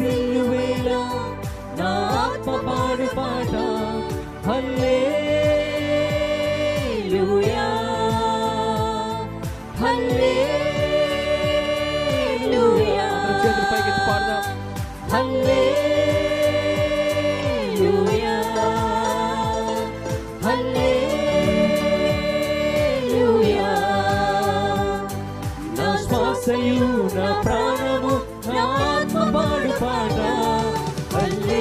వేళ నా ఆత్మ పాడు పాట. హల్లెలూయా. హల్లెలూయా. చేతులు పైకెత్తి పాడదాం. హల్లెలూయా. హల్లెలూయా. నా శ్వాసయు నా ఆత్మ పాడు పాట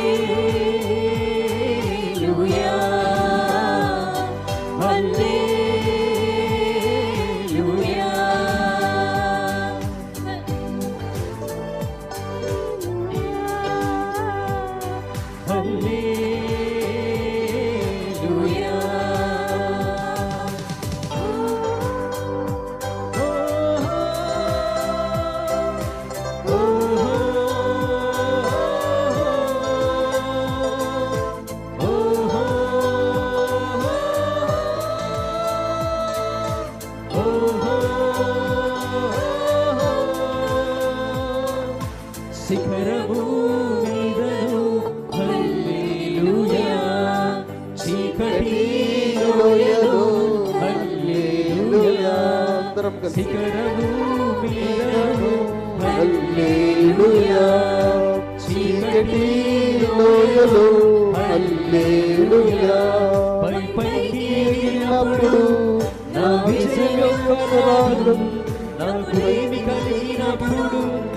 శిఖరము మీదను హల్లెలూయా. చీకటి లోయలో హల్లెలూయా. శిఖరము మీదను హల్లెలూయా. చీకటి లోయలో హల్లెలూయా. పై పైకి ఎగిరినప్పుడు నా విజయం యొక్క నా ప్రేమి కలిగినప్పుడు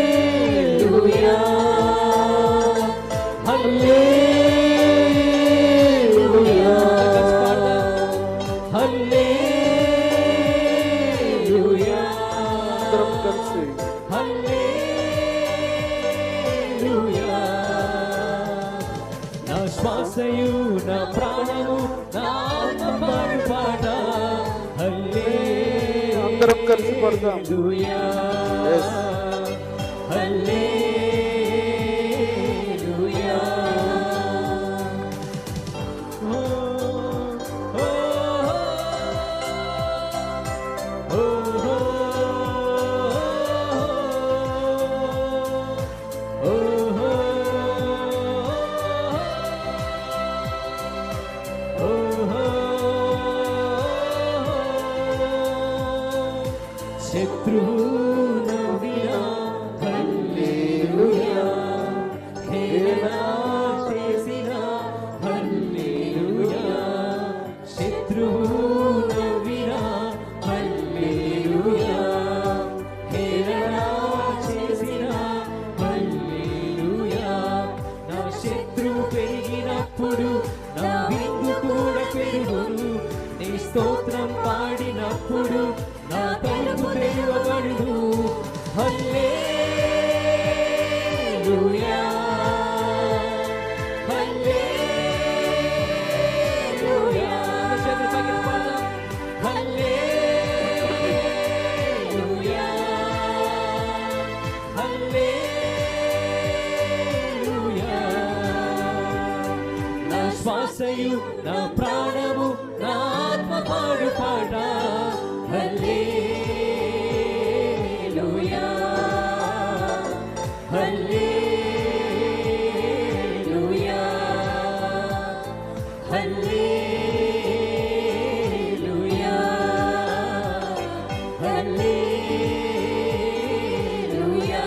హల్లెలూయా హల్లెలూయా కలిసి పాడదాం. करम कर स्पर्धा శత్రువు నవ్వినా హల్లెలూయా. హేళన చేసినా హల్లెలూయా. శత్రువు నవ్వినా హల్లెలూయా. హేళన చేసినా హల్లెలూయా. నా శత్రువు పెరిగినప్పుడు నా విందు కూడా పెరుగును. స్తోత్రం పాడినప్పుడు నా తలుపు తెరవబడును. హల్లెలూయా. హల్లెలూయా. చేతులు ఆత్మ పాడు పాట హల్లెలూయా హల్లెలూయా హల్లెలూయా హల్లెలూయా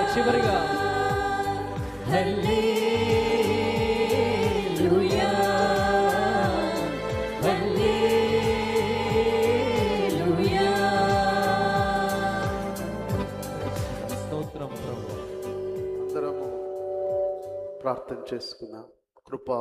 ప్రార్థన చేసుకుందాం. కృప